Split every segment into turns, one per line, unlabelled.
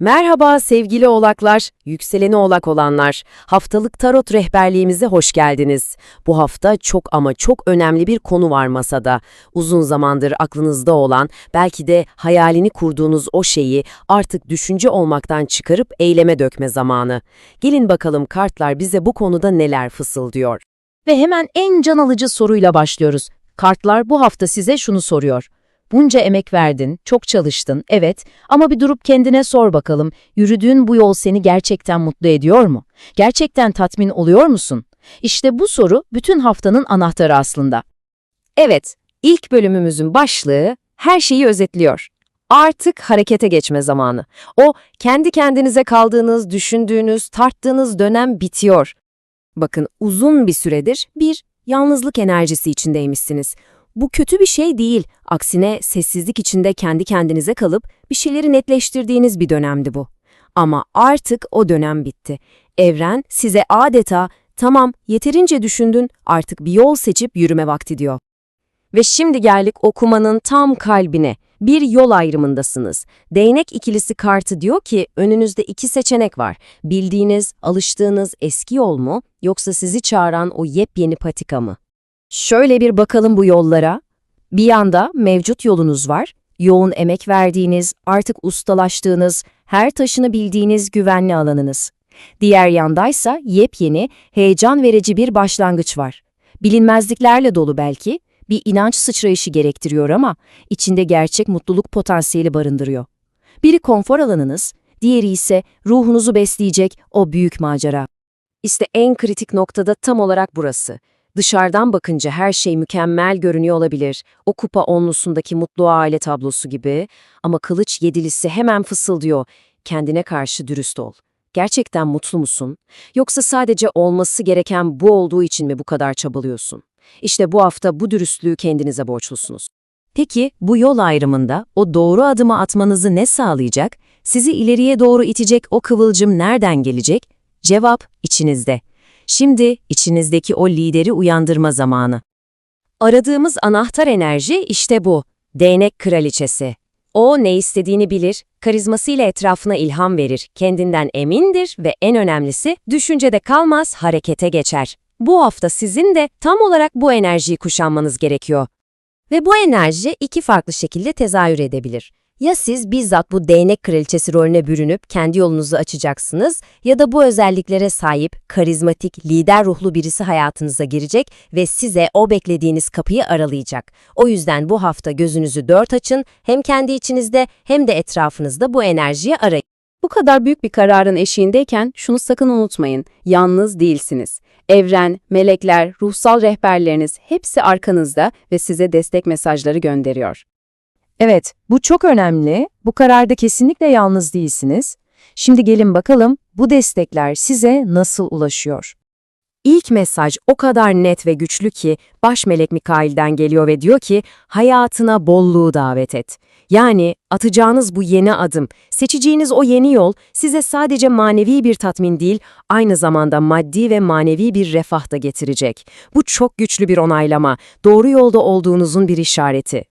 Merhaba sevgili oğlaklar, yükseleni oğlak olanlar. Haftalık tarot rehberliğimize hoş geldiniz. Bu hafta çok ama çok önemli bir konu var masada. Uzun zamandır aklınızda olan, belki de hayalini kurduğunuz o şeyi artık düşünce olmaktan çıkarıp eyleme dökme zamanı. Gelin bakalım kartlar bize bu konuda neler fısıldıyor.
Ve hemen en can alıcı soruyla başlıyoruz. Kartlar bu hafta size şunu soruyor. Bunca emek verdin, çok çalıştın, evet ama bir durup kendine sor bakalım, yürüdüğün bu yol seni gerçekten mutlu ediyor mu? Gerçekten tatmin oluyor musun? İşte bu soru bütün haftanın anahtarı aslında.
Evet, ilk bölümümüzün başlığı her şeyi özetliyor. Artık harekete geçme zamanı. O kendi kendinize kaldığınız, düşündüğünüz, tarttığınız dönem bitiyor. Bakın uzun bir süredir bir yalnızlık enerjisi içindeymişsiniz. Bu kötü bir şey değil. Aksine sessizlik içinde kendi kendinize kalıp bir şeyleri netleştirdiğiniz bir dönemdi bu. Ama artık o dönem bitti. Evren size adeta tamam yeterince düşündün artık bir yol seçip yürüme vakti diyor. Ve şimdi geldik okumanın tam kalbine. Bir yol ayrımındasınız. Değnek ikilisi kartı diyor ki önünüzde iki seçenek var. Bildiğiniz, alıştığınız eski yol mu yoksa sizi çağıran o yepyeni patika mı? Şöyle bir bakalım bu yollara. Bir yanda mevcut yolunuz var. Yoğun emek verdiğiniz, artık ustalaştığınız, her taşını bildiğiniz güvenli alanınız. Diğer yandaysa yepyeni, heyecan verici bir başlangıç var. Bilinmezliklerle dolu belki, bir inanç sıçrayışı gerektiriyor ama içinde gerçek mutluluk potansiyeli barındırıyor. Biri konfor alanınız, diğeri ise ruhunuzu besleyecek o büyük macera. İşte en kritik noktada tam olarak burası. Dışarıdan bakınca her şey mükemmel görünüyor olabilir. O kupa onlusundaki mutlu aile tablosu gibi. Ama kılıç yedilisi hemen fısıldıyor. Kendine karşı dürüst ol. Gerçekten mutlu musun? Yoksa sadece olması gereken bu olduğu için mi bu kadar çabalıyorsun? İşte bu hafta bu dürüstlüğü kendinize borçlusunuz. Peki bu yol ayrımında o doğru adımı atmanızı ne sağlayacak? Sizi ileriye doğru itecek o kıvılcım nereden gelecek? Cevap içinizde. Şimdi içinizdeki o lideri uyandırma zamanı. Aradığımız anahtar enerji işte bu. Değnek kraliçesi. O ne istediğini bilir, karizmasıyla etrafına ilham verir, kendinden emindir ve en önemlisi düşüncede kalmaz, harekete geçer. Bu hafta sizin de tam olarak bu enerjiyi kuşanmanız gerekiyor. Ve bu enerji iki farklı şekilde tezahür edebilir. Ya siz bizzat bu değnek kraliçesi rolüne bürünüp kendi yolunuzu açacaksınız ya da bu özelliklere sahip, karizmatik, lider ruhlu birisi hayatınıza girecek ve size o beklediğiniz kapıyı aralayacak. O yüzden bu hafta gözünüzü dört açın, hem kendi içinizde hem de etrafınızda bu enerjiyi arayın.
Bu kadar büyük bir kararın eşiğindeyken şunu sakın unutmayın, yalnız değilsiniz. Evren, melekler, ruhsal rehberleriniz hepsi arkanızda ve size destek mesajları gönderiyor.
Evet, bu çok önemli. Bu kararda kesinlikle yalnız değilsiniz. Şimdi gelin bakalım bu destekler size nasıl ulaşıyor?
İlk mesaj o kadar net ve güçlü ki baş melek Mikail'den geliyor ve diyor ki hayatına bolluğu davet et. Yani atacağınız bu yeni adım, seçeceğiniz o yeni yol size sadece manevi bir tatmin değil, aynı zamanda maddi ve manevi bir refah da getirecek. Bu çok güçlü bir onaylama, doğru yolda olduğunuzun bir işareti.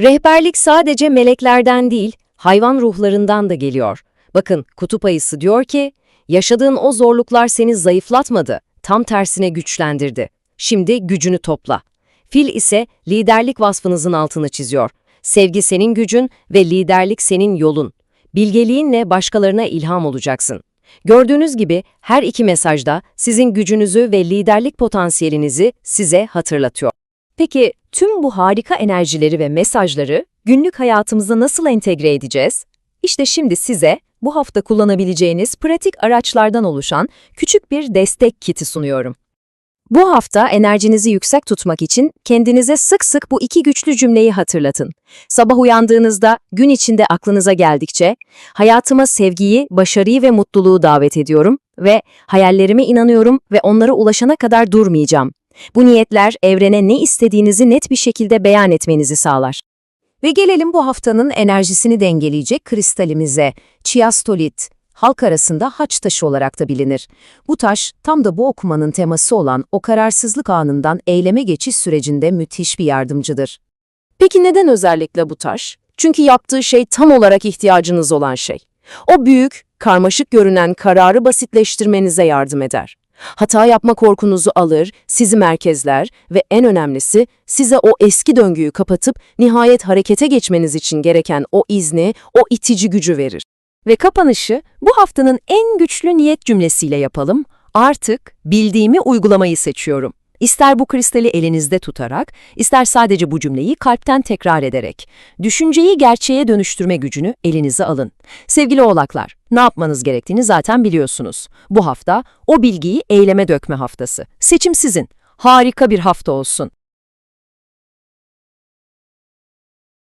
Rehberlik sadece meleklerden değil, hayvan ruhlarından da geliyor. Bakın kutup ayısı diyor ki, yaşadığın o zorluklar seni zayıflatmadı, tam tersine güçlendirdi. Şimdi gücünü topla. Fil ise liderlik vasfınızın altını çiziyor. Sevgi senin gücün ve liderlik senin yolun. Bilgeliğinle başkalarına ilham olacaksın. Gördüğünüz gibi her iki mesajda sizin gücünüzü ve liderlik potansiyelinizi size hatırlatıyor. Peki tüm bu harika enerjileri ve mesajları günlük hayatımıza nasıl entegre edeceğiz? İşte şimdi size bu hafta kullanabileceğiniz pratik araçlardan oluşan küçük bir destek kiti sunuyorum. Bu hafta enerjinizi yüksek tutmak için kendinize sık sık bu iki güçlü cümleyi hatırlatın. Sabah uyandığınızda, gün içinde aklınıza geldikçe, hayatıma sevgiyi, başarıyı ve mutluluğu davet ediyorum ve hayallerime inanıyorum ve onlara ulaşana kadar durmayacağım. Bu niyetler evrene ne istediğinizi net bir şekilde beyan etmenizi sağlar. Ve gelelim bu haftanın enerjisini dengeleyecek kristalimize, chiastolit. Halk arasında haç taşı olarak da bilinir. Bu taş tam da bu okumanın teması olan o kararsızlık anından eyleme geçiş sürecinde müthiş bir yardımcıdır. Peki neden özellikle bu taş? Çünkü yaptığı şey tam olarak ihtiyacınız olan şey. O büyük, karmaşık görünen kararı basitleştirmenize yardım eder. Hata yapma korkunuzu alır, sizi merkezler ve en önemlisi size o eski döngüyü kapatıp nihayet harekete geçmeniz için gereken o izni, o itici gücü verir.
Ve kapanışı bu haftanın en güçlü niyet cümlesiyle yapalım. Artık bildiğimi uygulamayı seçiyorum. İster bu kristali elinizde tutarak, ister sadece bu cümleyi kalpten tekrar ederek. Düşünceyi gerçeğe dönüştürme gücünü elinize alın. Sevgili oğlaklar, ne yapmanız gerektiğini zaten biliyorsunuz. Bu hafta o bilgiyi eyleme dökme haftası. Seçim sizin. Harika bir hafta olsun.